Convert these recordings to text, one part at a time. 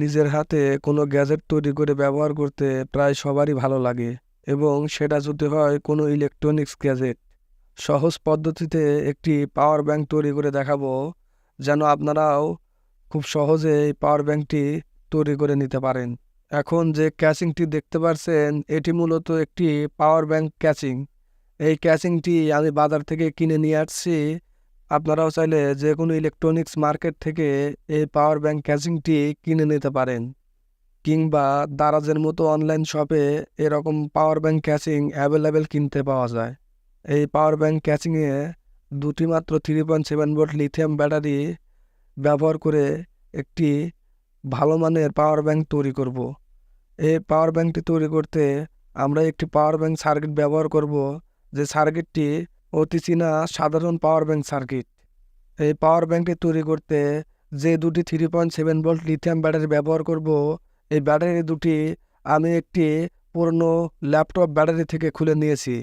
নিজের হাতে কোনো গ্যাজেট তৈরি করে ব্যবহার করতে প্রায় সবারই ভালো লাগে এবং সেটা যদি হয় কোনো ইলেকট্রনিক্স গ্যাজেট। সহজ পদ্ধতিতে একটি পাওয়ার ব্যাংক তৈরি করে দেখাবো, যেন আপনারাও খুব সহজে এই পাওয়ার ব্যাংকটি তৈরি করে নিতে পারেন। এখন যে ক্যাচিংটি দেখতে পাচ্ছেন এটি মূলত একটি পাওয়ার ব্যাংক ক্যাচিং। এই ক্যাচিংটি আমি বাজার থেকে কিনে নিয়ে আসছি। আপনারাও চাইলে যে কোনো ইলেকট্রনিক্স মার্কেট থেকে এই পাওয়ার ব্যাংক ক্যাচিংটি কিনে নিতে পারেন, কিংবা দারাজের মতো অনলাইন শপে এরকম পাওয়ার ব্যাংক ক্যাচিং অ্যাভেলেবেল কিনতে পাওয়া যায় এই পাওয়ার ব্যাংক ক্যাচিংয়ে দুটি মাত্র three point seven volt lithium battery ব্যবহার করে একটি ভালো মানের পাওয়ার ব্যাংক তৈরি করব। এই পাওয়ার ব্যাংকটি তৈরি করতে আমরা একটি পাওয়ার ব্যাংক সার্কিট ব্যবহার করব, যে সার্কিটটি অতি চীনা সাধারণ পাওয়ার ব্যাংক সার্কিট এই পাওয়ার ব্যাংকটি তৈরি করতে যে দুটি three point seven volt lithium battery ব্যবহার করব, এই ব্যাটারি দুটি আমি একটি পুরনো ল্যাপটপ ব্যাটারি থেকে খুলে নিয়েছি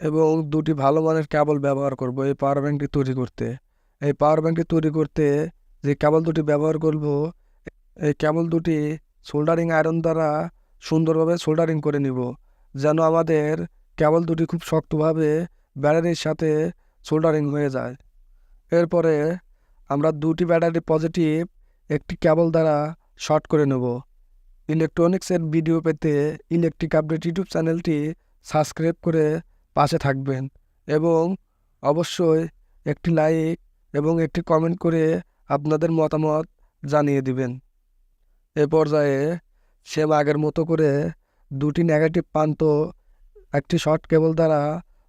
এবং দুটি ভালো মানের কেবল ব্যবহার করব এই পাওয়ার ব্যাংকটি তৈরি করতে। এই পাওয়ার ব্যাংকটি তৈরি করতে যে কেবল দুটি ব্যবহার করব, এই কেবল দুটি সোল্ডারিং আয়রন দ্বারা সুন্দরভাবে সোল্ডারিং করে নিব, যেন আমাদের কেবল দুটি খুব শক্তভাবে ব্যাটারির সাথে সোল্ডারিং হয়ে যায়। এরপরে আমরা দুটি ব্যাটারি পজিটিভ, একটি কেবল দ্বারা শর্ট করে নেব। ইলেকট্রনিক্সের ভিডিও পেতে ইলেকট্রিক আপডেট ইউটিউব চ্যানেলটি সাবস্ক্রাইব করে পাশে থাকবেন এবং অবশ্যই একটি লাইক এবং একটি কমেন্ট করে আপনাদের মতামত জানিয়ে দিবেন। এ পর্যায়ে সেম আগের মতো করে দুটি নেগেটিভ প্রান্ত, একটি শর্ট কেবল দ্বারা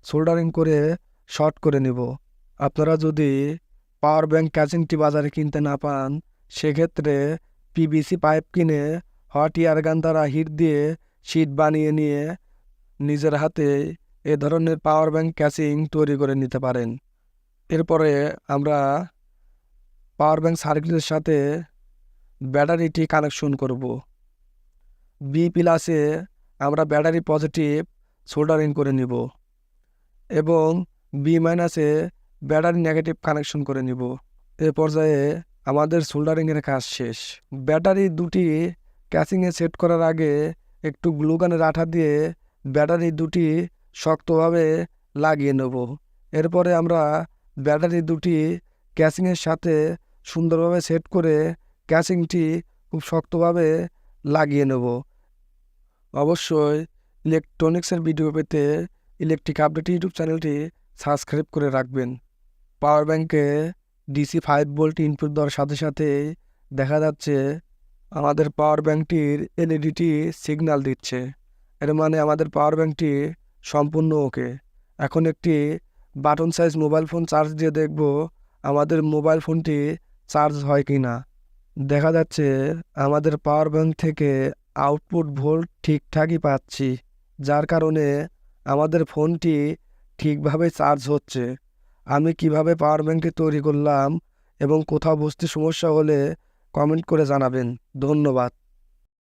সোল্ডারিং করে শর্ট করে নেব। আপনারা যদি পাওয়ার ব্যাংক ক্যাচিংটি বাজারে কিনতে না পান, সেক্ষেত্রে পিবিসি পাইপ কিনে হট ইয়ার গান দ্বারা হিট দিয়ে শীট বানিয়ে নিয়ে নিজের হাতে এ ধরনের পাওয়ার ব্যাংক ক্যাচিং তৈরি করে নিতে পারেন। এরপরে আমরা পাওয়ার ব্যাংক সার্কিটের সাথে ব্যাটারিটি কানেকশন করব। বি প্লাসে আমরা ব্যাটারি পজিটিভ সোল্ডারিং করে নিব। এবং বি মাইনাসে ব্যাটারি নেগেটিভ কানেকশন করে নিব। এ পর্যায়ে আমাদের সোল্ডারিংয়ের কাজ শেষ। ব্যাটারি দুটি ক্যাচিংয়ে সেট করার আগে একটু গ্লুগানের আঠা দিয়ে ব্যাটারি দুটি শক্তভাবে লাগিয়ে নেব। এরপরে আমরা ব্যাটারি দুটি ক্যাচিংয়ের সাথে সুন্দরভাবে সেট করে ক্যাচিংটি খুব শক্তভাবে লাগিয়ে নেব। অবশ্যই ইলেকট্রনিক্সের ভিডিও পেতে ইলেকট্রিক আপডেট ইউটিউব চ্যানেলটি সাবস্ক্রাইব করে রাখবেন। পাওয়ার ব্যাংকে ডিসি ফাইভ ভোল্ট ইনপুট দেওয়ার সাথে সাথে দেখা যাচ্ছে আমাদের পাওয়ার ব্যাংকটির এলইডিটি সিগন্যাল দিচ্ছে। এর মানে আমাদের পাওয়ার ব্যাংকটি সম্পূর্ণ ওকে। এখন একটি button size mobile phone charge দিয়ে দেখব আমাদের মোবাইল ফোনটি চার্জ হয় কি না দেখা যাচ্ছে আমাদের পাওয়ার ব্যাংক থেকে আউটপুট ভোল্ট ঠিকঠাকই পাচ্ছি, যার কারণে আমাদের ফোনটি ঠিকভাবে চার্জ হচ্ছে। আমি কীভাবে পাওয়ার ব্যাঙ্কটি তৈরি করলাম এবং কোথাও বুঝতে সমস্যা হলে কমেন্ট করে জানাবেন। ধন্যবাদ।